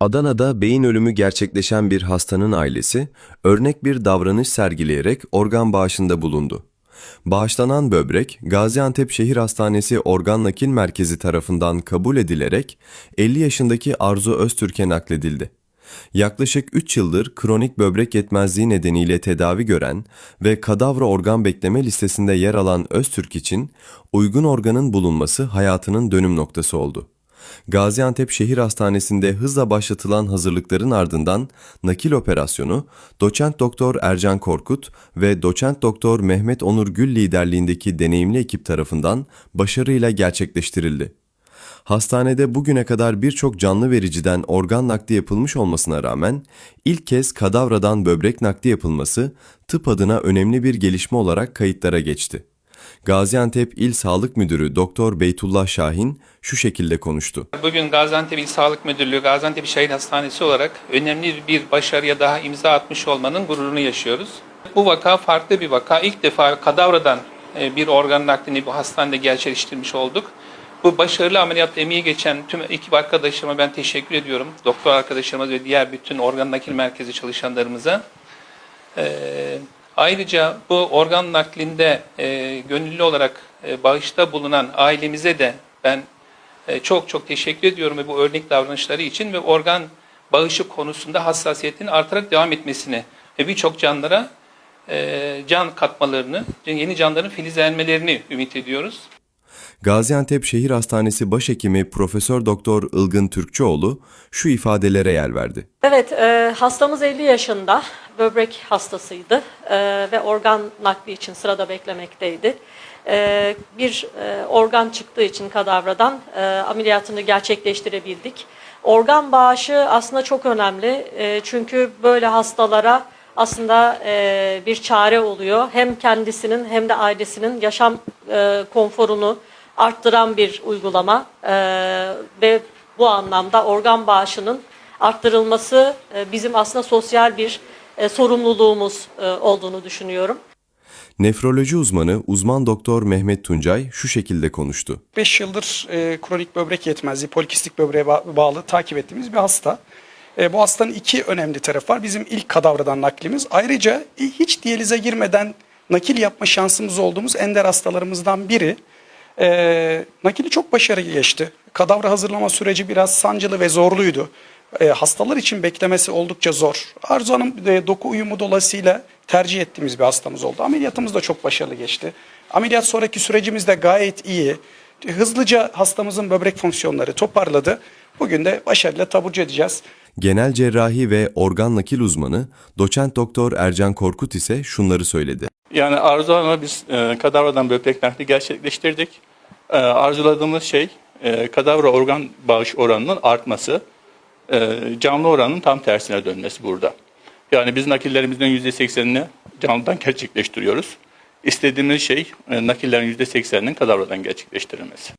Adana'da beyin ölümü gerçekleşen bir hastanın ailesi örnek bir davranış sergileyerek organ bağışında bulundu. Bağışlanan böbrek Gaziantep Şehir Hastanesi Organ Nakil Merkezi tarafından kabul edilerek 50 yaşındaki Arzu Öztürk'e nakledildi. Yaklaşık 3 yıldır kronik böbrek yetmezliği nedeniyle tedavi gören ve kadavra organ bekleme listesinde yer alan Öztürk için uygun organın bulunması hayatının dönüm noktası oldu. Gaziantep Şehir Hastanesi'nde hızla başlatılan hazırlıkların ardından nakil operasyonu doçent doktor Ercan Korkut ve doçent doktor Mehmet Onur Gül liderliğindeki deneyimli ekip tarafından başarıyla gerçekleştirildi. Hastanede bugüne kadar birçok canlı vericiden organ nakli yapılmış olmasına rağmen ilk kez kadavradan böbrek nakli yapılması tıp adına önemli bir gelişme olarak kayıtlara geçti. Gaziantep İl Sağlık Müdürü Doktor Beytullah Şahin şu şekilde konuştu. Bugün Gaziantep İl Sağlık Müdürlüğü, Gaziantep Şehir Hastanesi olarak önemli bir başarıya daha imza atmış olmanın gururunu yaşıyoruz. Bu vaka farklı bir vaka. İlk defa kadavradan e, bir organ naklini bu hastanede gerçekleştirmiş olduk. Bu başarılı ameliyat emeği geçen tüm ekip arkadaşlarıma ben teşekkür ediyorum. Doktor arkadaşlarıma ve diğer bütün organ nakil merkezi çalışanlarımıza. Ee, ayrıca bu organ naklinde e, gönüllü olarak e, bağışta bulunan ailemize de ben e, çok çok teşekkür ediyorum ve bu örnek davranışları için ve organ bağışı konusunda hassasiyetin artarak devam etmesini ve birçok canlara e, can katmalarını, yeni canların filizlenmelerini ümit ediyoruz. Gaziantep Şehir Hastanesi Başhekimi Profesör Doktor Ilgın Türkçoğlu şu ifadelere yer verdi. Evet, e, hastamız 50 yaşında, böbrek hastasıydı e, ve organ nakli için sırada beklemekteydi. E, bir e, organ çıktığı için kadavradan e, ameliyatını gerçekleştirebildik. Organ bağışı aslında çok önemli e, çünkü böyle hastalara aslında e, bir çare oluyor. Hem kendisinin hem de ailesinin yaşam e, konforunu arttıran bir uygulama e, ve bu anlamda organ bağışının arttırılması e, bizim aslında sosyal bir e, sorumluluğumuz e, olduğunu düşünüyorum. Nefroloji uzmanı uzman doktor Mehmet Tuncay şu şekilde konuştu. 5 yıldır e, kronik böbrek yetmezliği, polikistik böbreğe ba- bağlı takip ettiğimiz bir hasta. E, bu hastanın iki önemli tarafı var. Bizim ilk kadavradan naklimiz. Ayrıca e, hiç diyalize girmeden nakil yapma şansımız olduğumuz ender hastalarımızdan biri. E, nakili çok başarılı geçti. Kadavra hazırlama süreci biraz sancılı ve zorluydu. E, hastalar için beklemesi oldukça zor. Arzu Hanım e, doku uyumu dolayısıyla tercih ettiğimiz bir hastamız oldu. Ameliyatımız da çok başarılı geçti. Ameliyat sonraki sürecimiz de gayet iyi. Hızlıca hastamızın böbrek fonksiyonları toparladı. Bugün de başarıyla taburcu edeceğiz. Genel cerrahi ve organ nakil uzmanı doçent doktor Ercan Korkut ise şunları söyledi. Yani Arzu Hanım'a biz e, kadavradan böbrek nakli gerçekleştirdik. E, arzuladığımız şey e, kadavra organ bağış oranının artması, e, canlı oranın tam tersine dönmesi burada. Yani biz nakillerimizin %80'ini canlıdan gerçekleştiriyoruz. İstediğimiz şey e, nakillerin %80'inin kadavradan gerçekleştirilmesi.